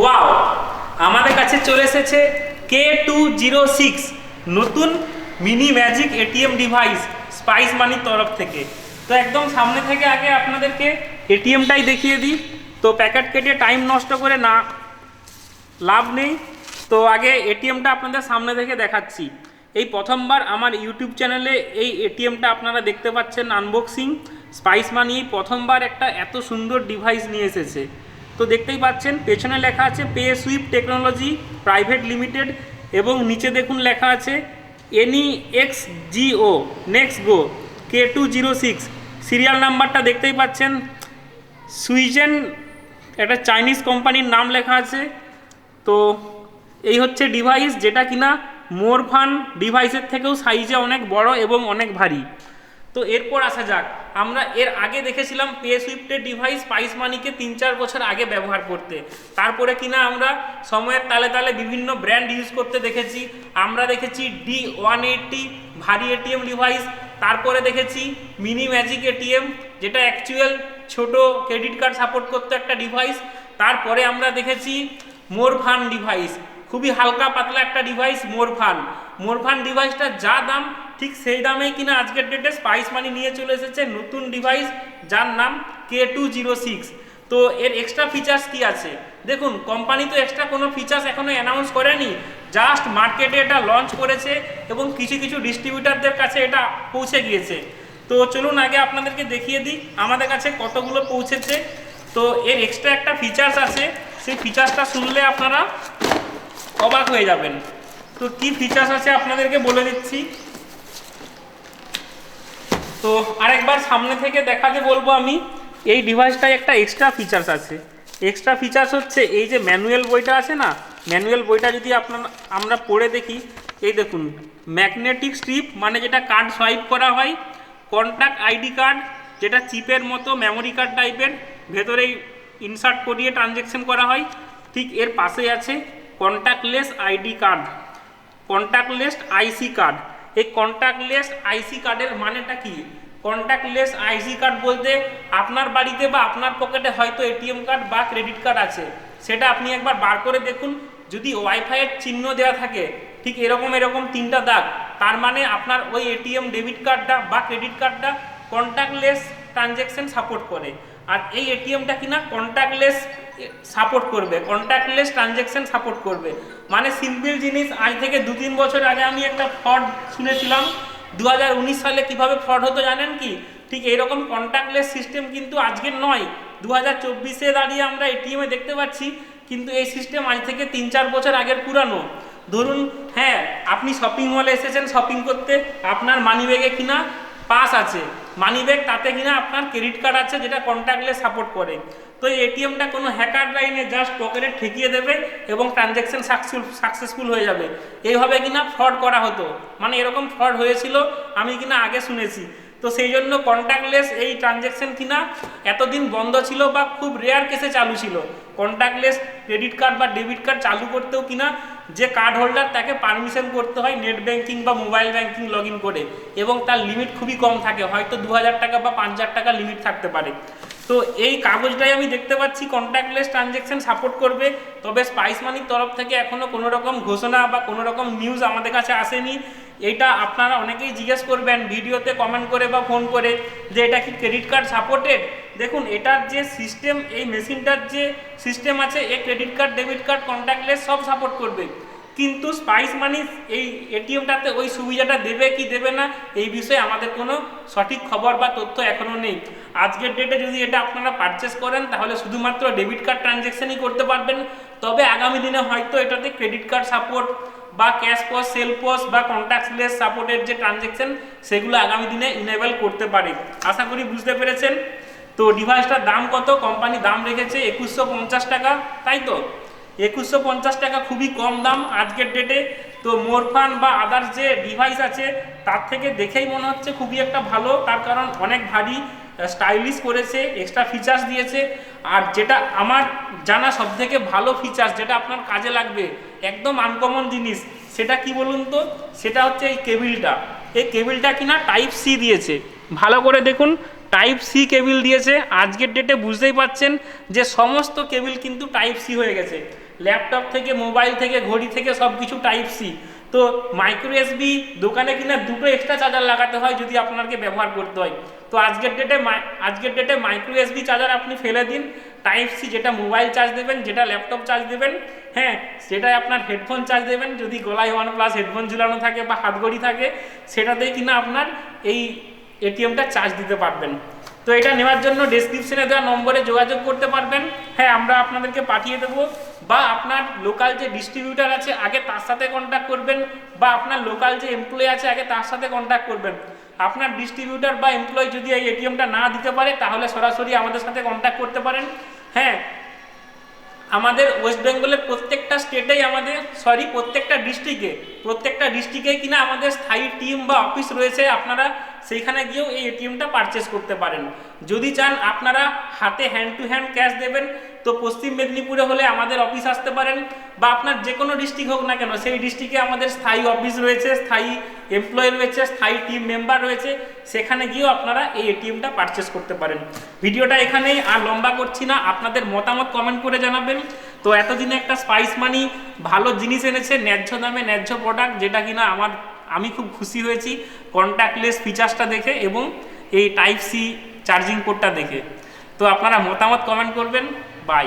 Wow আমাদের কাছে চলে এসেছে কে টু জিরো সিক্স নতুন mini magic ATM device spice মানির তরফ থেকে। তো একদম সামনে থেকে আগে আপনাদেরকে এটিএমটাই দেখিয়ে দিই। তো প্যাকেট কেটে টাইম নষ্ট করে না, লাভ নেই। তো আগে এটিএমটা আপনাদের সামনে থেকে দেখাচ্ছি। এই প্রথমবার আমার ইউটিউব চ্যানেলে এই এটিএমটা আপনারা দেখতে পাচ্ছেন আনবক্সিং স্পাইস মানি প্রথমবার একটা এত সুন্দর ডিভাইস নিয়ে এসেছে। তো দেখতেই পাচ্ছেন, পেছনে লেখা আছে pay sweep technology private limited এবং নিচে দেখুন লেখা আছে any x Jio next go, K two zero six. Serial নাম্বারটা দেখতেই পাচ্ছেন, সুইজেন, একটা চাইনিজ কোম্পানির নাম লেখা আছে। তো এই হচ্ছে ডিভাইস, যেটা কিনা মোরফান ডিভাইসের থেকেও সাইজে অনেক বড় এবং অনেক ভারী। তো এরপর আসা যাক। আমরা এর আগে দেখেছিলাম পে সুইফটের ডিভাইস স্পাইস মানিকে তিন চার বছর আগে ব্যবহার করতে। তারপরে কিনা আমরা সময়ের তালে তালে বিভিন্ন ব্র্যান্ড ইউজ করতে দেখেছি। আমরা দেখেছি ডি ওয়ান এইটটি ভারী এটিএম ডিভাইস তারপরে দেখেছি মিনি ম্যাজিক এটিএম যেটা অ্যাকচুয়াল ছোট ক্রেডিট কার্ড সাপোর্ট করতে একটা ডিভাইস তারপরে আমরা দেখেছি মোরফান ডিভাইস খুবই হালকা পাতলা একটা ডিভাইস মোরফান মোরফান ডিভাইসটা যা দাম ঠিক সেই দামেই কিনা আজকের ডেটে স্পাইস মানি নিয়ে চলে এসেছে নতুন ডিভাইস যার নাম কে টু জিরো সিক্স তো এর এক্সট্রা ফিচার্স কি আছে? দেখুন কোম্পানি তো এক্সট্রা কোনো ফিচার্স এখনও অ্যানাউন্স করেনি। জাস্ট মার্কেটে এটা লঞ্চ করেছে এবং কিছু কিছু ডিস্ট্রিবিউটারদের কাছে এটা পৌঁছে গিয়েছে। তো চলুন আগে আপনাদেরকে দেখিয়ে দিই, আমাদের কাছে কতগুলো পৌঁছেছে। তো এর এক্সট্রা একটা ফিচার্স আছে, সেই ফিচার্সটা শুনলে আপনারা অবাক হয়ে যাবেন। তো কি ফিচার্স আছে আপনাদেরকে বলে দিচ্ছি। তো আরেকবার সামনে থেকে দেখাতে বলব আমি, এই ডিভাইসটায় একটা এক্সট্রা ফিচার্স আছে। এক্সট্রা ফিচার্স হচ্ছে এই যে ম্যানুয়াল বইটা আছে না ম্যানুয়াল বইটা যদি আপনার, আমরা পড়ে দেখি, এই দেখুন ম্যাগনেটিক স্ট্রিপ মানে যেটা কার্ড সোয়াইপ করা হয় কন্ট্যাক্ট আইডি কার্ড যেটা চিপের মতো মেমোরি কার্ড টাইপের ভেতরেই ইনসার্ট করিয়ে ট্রানজেকশন করা হয়, ঠিক এর পাশেই আছে contactless ID card contactless IC card এই কন্ট্যাক্টলেস আইসি কার্ডের মানেটা কি? কন্ট্যাক্টলেস আইসি কার্ড বলতে আপনার বাড়িতে বা আপনার পকেটে হয়তো এটিএম কার্ড বা ক্রেডিট কার্ড আছে। সেটা আপনি একবার বার করে দেখুন। যদি ওয়াইফাইয়ের চিহ্ন দেওয়া থাকে, ঠিক এরকম এরকম তিনটা দাগ, তার মানে আপনার ওই এটিএম ডেবিট কার্ডটা বা ক্রেডিট কার্ডটা কন্ট্যাক্টলেস ট্রানজ্যাকশন সাপোর্ট করে। আর এই এটিএমটা কিনা কন্ট্যাক্টলেস সাপোর্ট করবে কন্ট্যাক্টলেস ট্রানজ্যাকশন সাপোর্ট করবে। মানে সিম্পল জিনিস, আজ থেকে দু তিন বছর আগে আমি একটা ফ্রড শুনেছিলাম। দু হাজার উনিশ সালে কীভাবে ফ্রড হতো জানেন কি? ঠিক এইরকম কন্ট্যাক্টলেস সিস্টেম কিন্তু আজকে নয়। দু হাজার চব্বিশে দাঁড়িয়ে আমরা এটিএমে দেখতে পাচ্ছি, কিন্তু এই সিস্টেম আজ থেকে তিন চার বছর আগের পুরানো। ধরুন হ্যাঁ আপনি শপিং মলে এসেছেন শপিং করতে, আপনার মানি ব্যাগে কিনা পাস আছে। মানি ব্যাগ তাতে কিনা আপনার ক্রেডিট কার্ড আছে যেটা কন্ট্যাক্টলেস সাপোর্ট করে। তো এই এটিএমটা কোনো হ্যাকার লাইনে জাস্ট পকেটে ঠেকিয়ে দেবে এবং ট্রানজ্যাকশন সাকসেসফুল হয়ে যাবে। এইভাবে কিনা ফ্রড করা হতো। মানে এরকম ফ্রড হয়েছিল, আমি কিনা আগে শুনেছি। তো সেই জন্য কন্ট্যাক্টলেস এই ট্রানজ্যাকশন কিনা এতদিন বন্ধ ছিল বা খুব রেয়ার কেসে চালু ছিল। কন্ট্যাক্টলেস ক্রেডিট কার্ড বা ডেবিট কার্ড চালু করতেও কিনা যে কার্ড হোল্ডার তাকে পারমিশন করতে হয় নেট ব্যাঙ্কিং বা মোবাইল ব্যাঙ্কিং লগ করে এবং তার লিমিট খুবই কম থাকে, হয়তো দু হাজার টাকা বা পাঁচ হাজার টাকা লিমিট থাকতে পারে। তো এই কাগজটাই আমি দেখতে পাচ্ছি কন্ট্যাক্টলেস ট্রানজ্যাকশন সাপোর্ট করবে, তবে স্পাইস মানির তরফ থেকে এখনও কোনো রকম ঘোষণা বা কোনো রকম নিউজ আমাদের কাছে আসেনি। এটা আপনারা অনেকেই জিজ্ঞেস করবেন, ভিডিওতে কমেন্ট করে বা ফোন করে, যে এটা কি ক্রেডিট কার্ড সাপোর্টেড দেখুন, এটার যে সিস্টেম এই মেশিনটার যে সিস্টেম আছে, এই credit card debit card contactless সব সাপোর্ট করবে। কিন্তু স্পাইস মানি এই এটিএমটাতে ওই সুবিধাটা দেবে কি দেবে না, এই বিষয়ে আমাদের কোনো সঠিক খবর বা তথ্য এখনও নেই। আজকের ডেটে যদি এটা আপনারা পারচেস করেন, তাহলে শুধুমাত্র ডেবিট কার্ড ট্রানজ্যাকশনই করতে পারবেন। তবে আগামী দিনে হয়তো এটাতে ক্রেডিট কার্ড সাপোর্ট বা ক্যাশ পস সেল পস বা কন্ট্যাক্টলেস সাপোর্টের যে ট্রানজ্যাকশন সেগুলো আগামী দিনে ইনেবল করতে পারে। আশা করি বুঝতে পেরেছেন? তো ডিভাইসটার দাম কত? কোম্পানি দাম রেখেছে একুশশো টাকা, তাই তো? একুশশো পঞ্চাশ টাকা খুবই কম দাম আজকের ডেটে তো মোরফান বা আদার্স যে ডিভাইস আছে, তার থেকে দেখেই মনে হচ্ছে খুবই একটা ভালো। তার কারণ অনেক ভারী স্টাইলিশ করেছে এক্সট্রা ফিচার্স দিয়েছে। আর যেটা আমার জানা সব থেকে ভালো ফিচার্স যেটা আপনার কাজে লাগবে, একদম আনকমন জিনিস, সেটা কি বলুন তো? সেটা হচ্ছে এই কেবিলটা। এই কেবিলটা কিনা টাইপ সি দিয়েছে। ভালো করে দেখুন টাইপ সি কেবিল দিয়েছে। আজকের ডেটে বুঝতেই পাচ্ছেন যে সমস্ত কেবিল কিন্তু টাইপ সি হয়ে গেছে। ল্যাপটপ থেকে মোবাইল থেকে, ঘড়ি থেকে সব কিছু টাইপ সি তো মাইক্রো এসবি দোকানে কিনা দুটো এক্সট্রা চার্জার লাগাতে হয় যদি আপনাকে ব্যবহার করতে হয়। তো আজকের ডেটে আজকের ডেটে মাইক্রো এসবি চার্জার আপনি ফেলে দিন। টাইপ সি যেটা মোবাইল চার্জ দেবেন, যেটা ল্যাপটপ চার্জ দেবেন হ্যাঁ সেটাই আপনার হেডফোন চার্জ দেবেন। যদি গলায় ওয়ান প্লাস হেডফোন ঝুলানো থাকে বা হাতঘড়ি থাকে, সেটাতেই কিনা আপনার এই এটিএমটা চার্জ দিতে পারবেন। তো এটা নেওয়ার জন্য ডেসক্রিপশনে দেওয়া নম্বরে যোগাযোগ করতে পারবেন। হ্যাঁ আমরা আপনাদেরকে পাঠিয়ে দেবো। বা আপনার লোকাল যে ডিস্ট্রিবিউটার আছে, আগে তার সাথে কন্ট্যাক্ট করবেন, বা আপনার লোকাল যে এমপ্লয়ি আছে, আগে তার সাথে কন্ট্যাক্ট করবেন। আপনার ডিস্ট্রিবিউটার বা এমপ্লয়ি যদি এই এটিএমটা না দিতে পারে, তাহলে সরাসরি আমাদের সাথে কন্ট্যাক্ট করতে পারেন। হ্যাঁ আমাদের ওয়েস্ট বেঙ্গলের প্রত্যেকটা স্টেটেই আমাদের সরি প্রত্যেকটা ডিস্ট্রিক্টে প্রত্যেকটা ডিস্ট্রিক্টে কিনা আমাদের স্থায়ী টিম বা অফিস রয়েছে। আপনারা সেইখানে গিয়েও এই এটিএমটা পারচেস করতে পারেন। যদি চান আপনারা হাতে হ্যান্ড টু হ্যান্ড ক্যাশ দেবেন, তো পশ্চিম মেদিনীপুরে হলে আমাদের অফিস আসতে পারেন বা আপনার যে কোনো ডিস্ট্রিক্ট হোক না কেন, সেই ডিস্ট্রিক্টে আমাদের স্থায়ী অফিস রয়েছে, স্থায়ী এমপ্লয়ি রয়েছে, স্থায়ী টিম মেম্বার রয়েছে, সেখানে গিয়েও আপনারা এই এটিএমটা পারচেস করতে পারেন। ভিডিওটা এখানেই আর লম্বা করছি না, আপনাদের মতামত কমেন্ট করে জানাবেন। তো এতদিনে একটা স্পাইস মানি ভালো জিনিস এনেছে, ন্যায্য দামে ন্যায্য প্রোডাক্ট যেটা কিনা আমার আমি খুব খুশি হয়েছি কন্ট্যাক্টলেস ফিচার্সটা দেখে এবং এই টাইপ সি চার্জিং পোর্টটা দেখে। তো আপনারা মতামত কমেন্ট করবেন। বাই